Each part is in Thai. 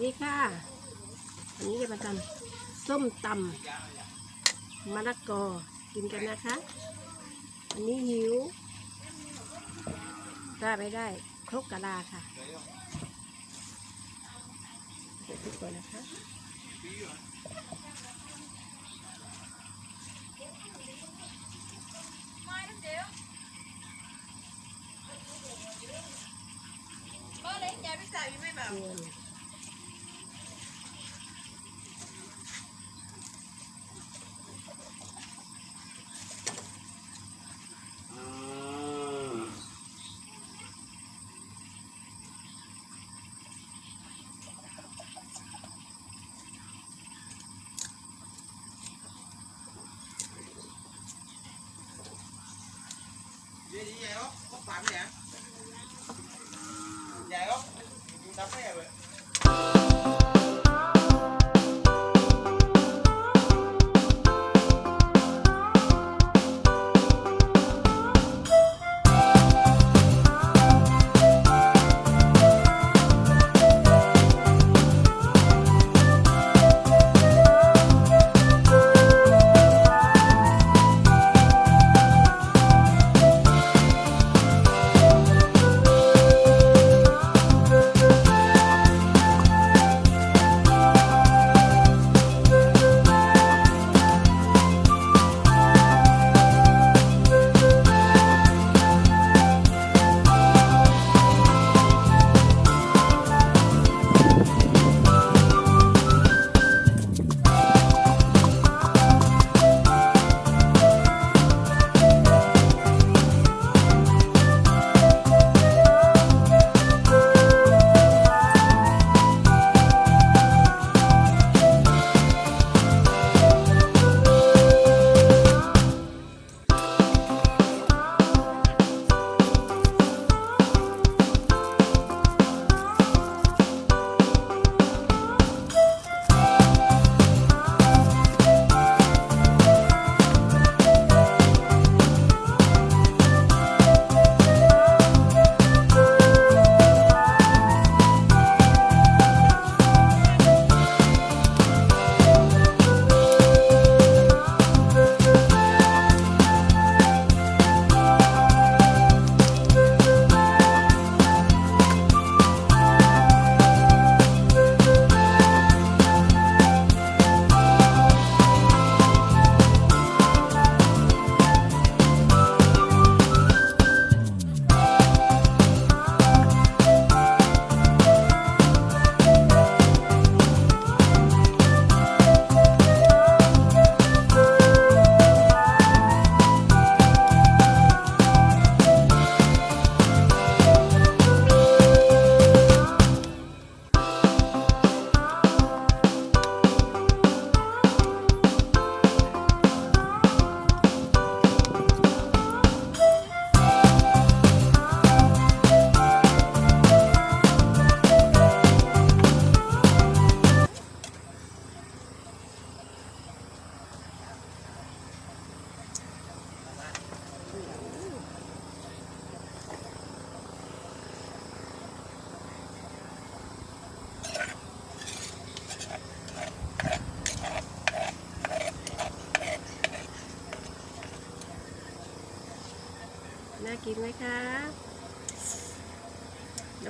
ดีค่ะวันนี้จะมาทำส้มตำมะละกอกินกันนะคะอันนี้หิวได้ไม่ได้ครกกะลาค่ะเดี๋ยวทุกคนนะคะก็เล ความเนี่ย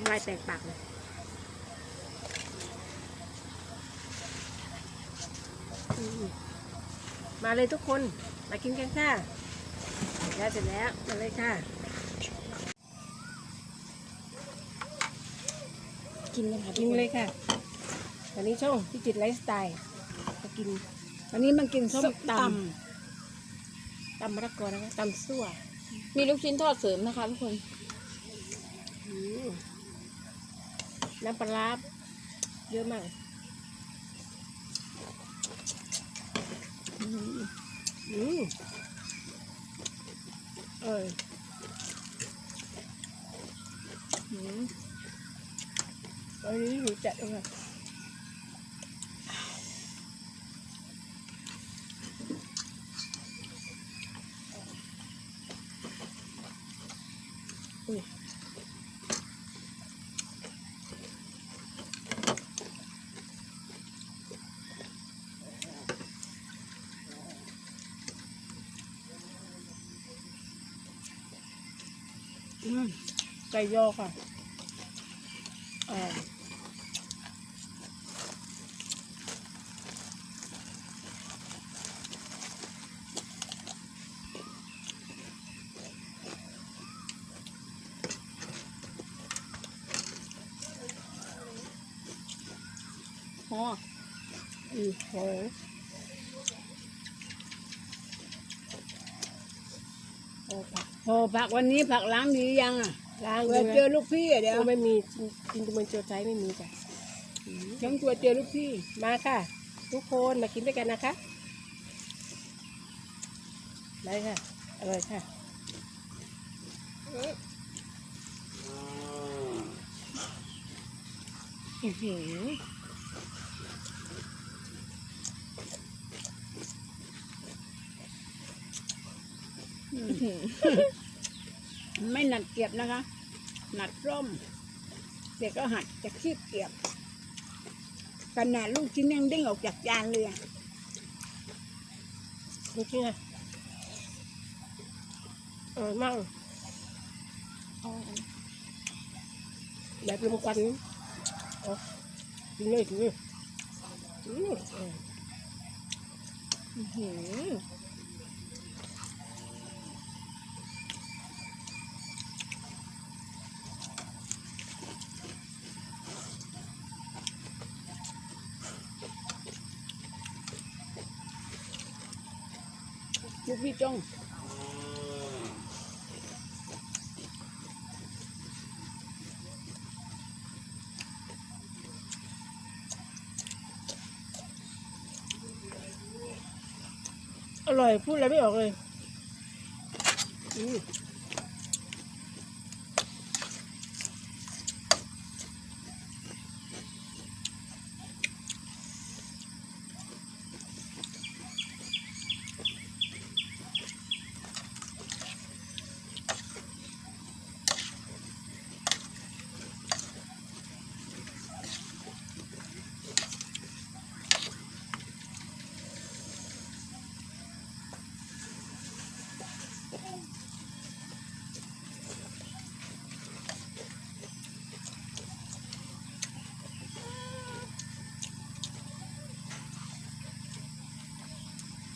น้ำลายแตกปากเลยอืมมาเลยทุกคน มากินกันค่ะแล้วเสร็จแล้ว มาเลยค่ะ กินเลยค่ะกินเลยค่ะ วันนี้ช่องพิจิตรไลฟ์สไตล์มากิน วันนี้มันกินส้มตตตำมะละกอนะคะตำซั่วำมีลูกชิ้นทอดเสริมนะคะทุกคน อืม น้ำปลาเยอะมากอืมอืมเอออืมอันนี้หนูจัดเลยค่ะ ไก่ยอค่ะอ่าพออืมโห โอ้ ผักโอ้ผักวันนี้ผักล้างดียังอะล้างเผื่อใช่ไหมเจอลูกพี่อะเดี๋ยวโอ้ไม่มีจินจินมันเจอใจไม่มีจ้ะอืมฉันกลัวเจอลูกพี่ มาค่ะ ทุกคนมากินด้วยกันนะคะได้ค่ะอร่อยค่ะอื้อหืออื้อหือ ไม่หนัดเกียบนะคะ หนัดร่มเด็กก็หัดจะคีบเกียบขนาดลูกชิ้นยังเด้งออกจากจานเลยอะจริงๆค่ะอร่อยมากแบบลมควันเอากินเลยกินเลยอืมเอออื้อหือ ลูกพี่จ้องอร่อยพูดอะไรไม่ออกเลยอืม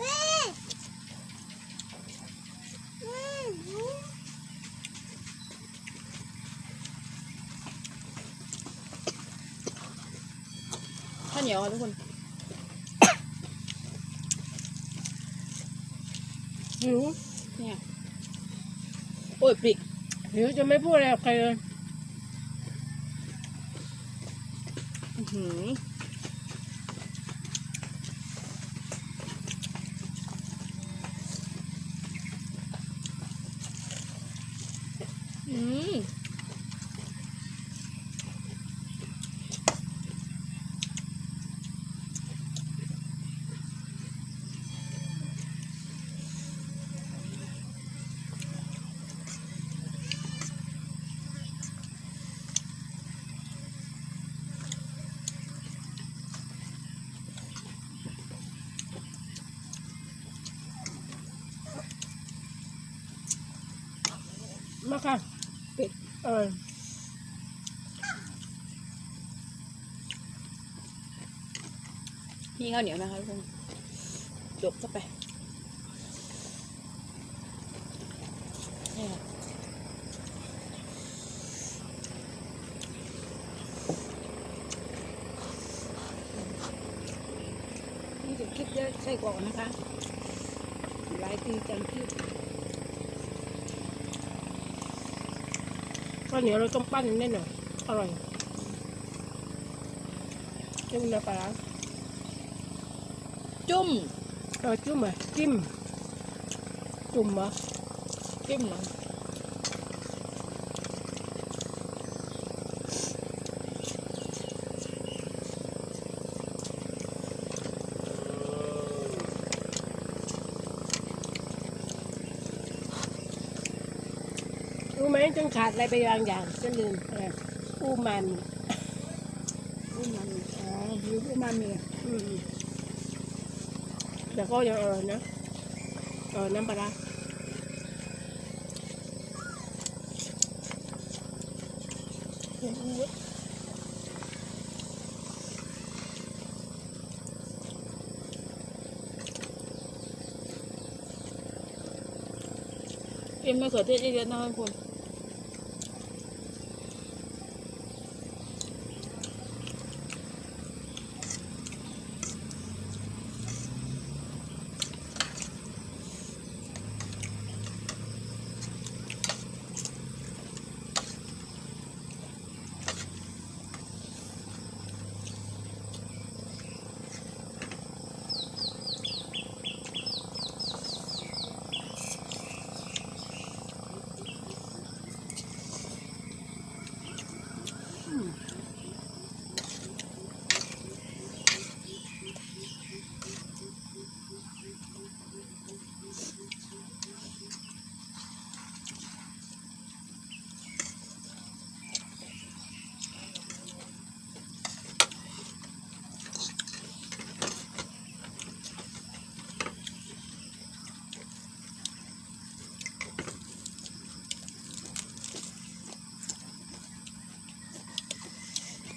嗯ข้าว เหนียวค่ะทุกคนหิวเนี่ยโอ้ยปริกหิวจะไม่พูดอะไรกับใครเลย อื้อหืออืม มาค่ะปิดเออนี่ข้าวเหนียวนะคะทุกคนจบเข้าไปนี่ยค่ะนี่จะคิดจะใส่กรอกนะคะหลายปีจังคิดาวเหนียวเราต้องปั้นแน่นอนอร่อยจิ้มน้ำปลาร้าจุ่มเออจุ่มเหรอจิ้มจุ่มเหรอจิ้มเหรอ รู้ไหมจนขาดอะไรไปบางอย่างจนลืมอะไรอูมันอูมามิอ๋อหิวอูมามิอืมแต่ก็ยังอร่อยนะเออน้ำปลาร้ากินมะเขือเทศเยอะๆนะคะคุณ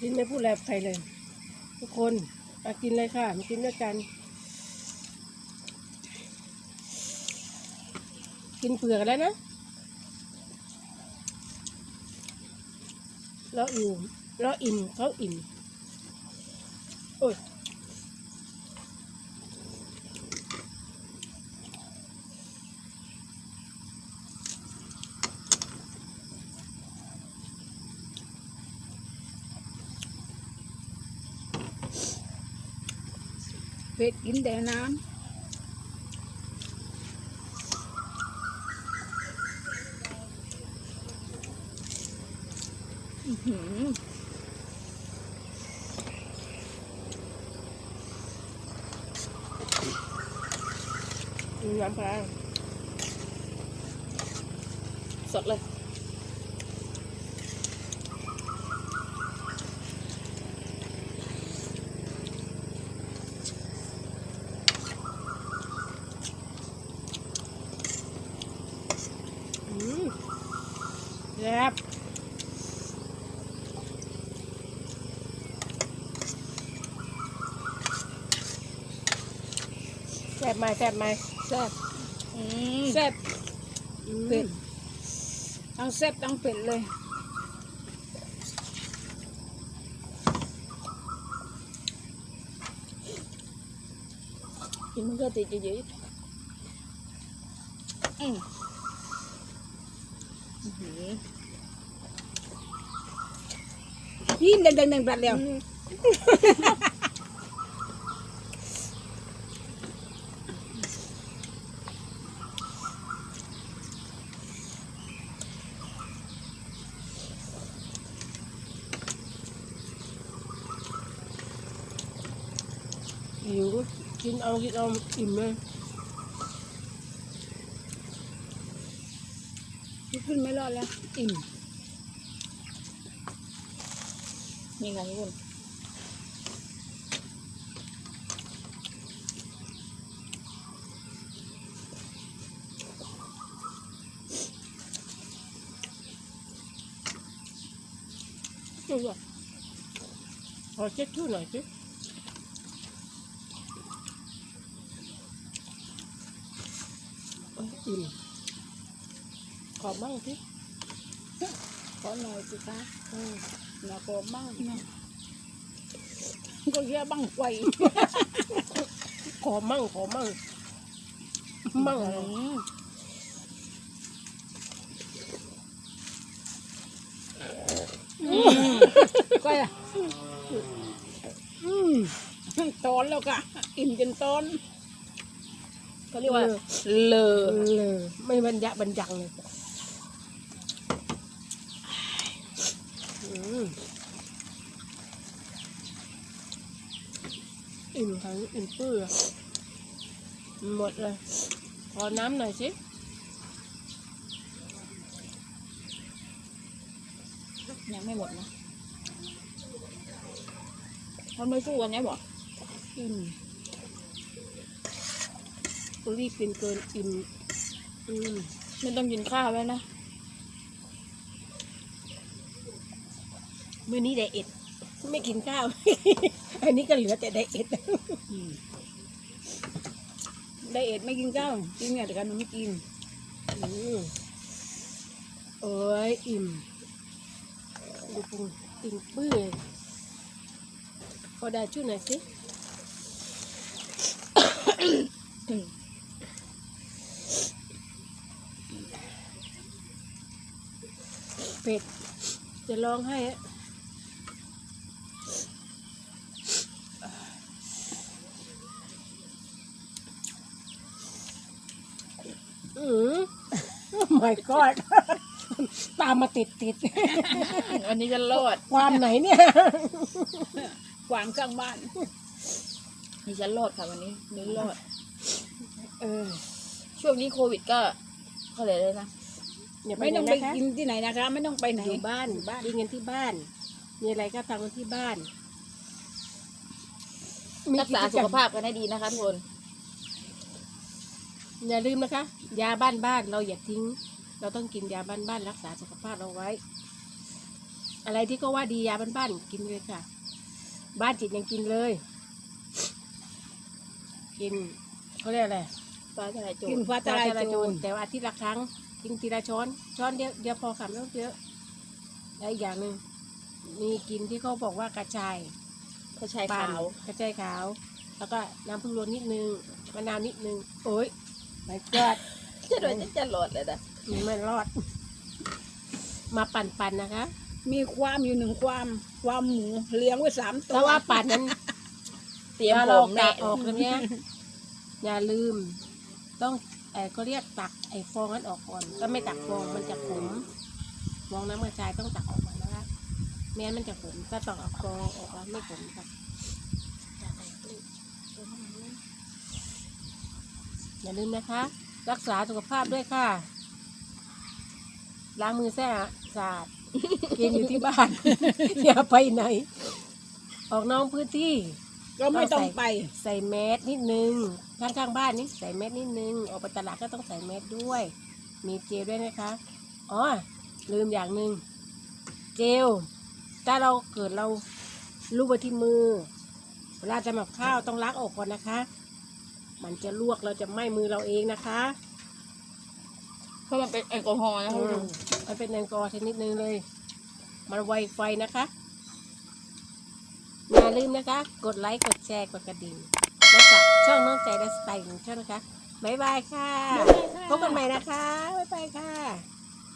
กินไม่พูดแลบใครเลย ทุกคนมากินเลยค่ะมากินด้วยกัน กินเปลือกแล้วนะเราอิ่มเราอิ่มเขาอิ่ม เป็ดกินแต่น้ำอื้อน้ำปลาสดเลย อืมแซ่บแซ่บไหมแซ่บไหมแซ่บอืมแซ่บอืมเป็ดทั้งแซ่บทั้งเป็ดเลยกินมะเขื อเทศเยอะอืมๆอื้อหือพี่เดินๆๆๆบัดแล้วหิวกินเอากินเอาอิ่มเลยพี่ขึ้นไม่รอดแล้ว อิ่ม นี่ไงคุณจุ๊บขอเช็ดชู่หน่อยสิเอ้ยอิ่มขอบมั่งสิขอหน่อยสิคะอืม หนาโกบ้างก็แค่บ้างไฟขอมั่งขอมั่งมั่งอะไรก็อะตอนแล้วก็อิ่มจนตอนเขาเรียกว่าเลอเลยไม่บรรยะบรรยังเลยอืม อิ่มทั้งอิ่มเปื่อยหมดเลย ขอน้ำหน่อยสิยังไม่หมดนะเขาไม่สู้กันเนี่ยบอกอิ่มรีบกินเกินอิ่มอืมไม่ต้องกินข้าวแล้วนะ มื้อนี้ไดเอทไม่กินข้าว อันนี้ก็เหลือแต่ไดเอทอืมไดเอทไม่กินข้าวกินเนี่ยแต่ขนมกินอืมโอ้ยอิ่มดูปุงอิ่มปื้อพอได้ช่วยหน่อยสิเป็ดจะร้องให้อะอืม my god ตามมาติดติดวันนี้จะรอดๆความไหนเนี่ยขวางกลางบ้านนี่ฉันรอดค่ะวันนี้นี่รอด เออ ช่วงนี้โควิดก็ก็เลยเลยนะอย่าไปไม่ไหนต้องไปนะคะกินที่ไหนนะคะ ไม่ต้องไปไหนอยู่บ้านบ้านดีเงินที่บ้าน มีอะไรก็ทำกันที่บ้านรักษาสุขภาพกันให้ดีนะคะทุกคน อย่าลืมนะคะ ยาบ้านบ้านเราอย่าทิ้ง เราต้องกินยาบ้านบ้านรักษาสุขภาพเราไว้ อะไรที่ก็ว่าดียาบ้านบ้านกินเลยค่ะ บ้านจิตยังกินเลย กินเขาเรียกอะไรฟ้าทลายโจกินรฟ้าทลายโจรแต่ว่าอาทิตย์ละครั้งกินทีละช้อน ช้อนเดียวเดียวพอค่ะไม่ต้องเยอะและอีกอย่างหนึ่งมีกินที่เขาบอกว่ากระชายกระชายปั่นขาวกระชายขาว แล้วก็น้ำผึ้งรวนนิดนึงมะนาวนิดนึงโอ้ย ไม่กอดจะโดนจะจะรอดเลยนะไม่รอด มาปั่นปั่นๆนะคะ มีความอยู่หนึ่งความ ความหมูเลี้ยงไว้สามตัวถ้าว่าปั่นนั้นเตรียมถ้าผเรามตัแน่กออกตรงเนี้ยอย่าลืม ต้องไอ้ก็เรียกตักไอ้ฟองนั้นออกก่อนก็ไม่ตักฟองมันจะขมฟองน้ำกระชายต้องตักออกก่อนนะคะแม้นมันจะขมถ้าต้องเอาฟองออกแล้วไม่ขมค่ะ อย่าลืมนะคะ รักษาสุขภาพด้วยค่ะ ล้างมือแส่สะอาดกินอยู่ที่บ้าน อย่าไปไหน ออกนอกพื้นที่ ก็ไม่ต้องไป ใส่แมสนิดนึงข้างข้างๆบ้านนี่ใส่แมสนิดนึง ออกไปตลาดก็ต้องใส่แมสด้วย มีเจลด้วยนะคะ อ๋อ ลืมอย่างหนึ่งเจล ถ้าเราเกิดเราลูบไปที่มือ เวลาจะหมักข้าวต้องล้างออกก่อนนะคะ มันจะลวกเราจะไหม้มือเราเองนะคะเพราะมันเป็นแอลกอฮอล์นะอืคุณมมันเป็นแอลกอฮอล์ชนิดนึงเลย มันไวไฟนะคะอย่าลืมนะคะ กดไลค์กดแชร์กดกระดิ่งและฝากช่องน้องใจและสไตล์ของช่องนะคะบ๊ายบายค่ะพบกันใหม่นะคะบ๊ายบายค่ะ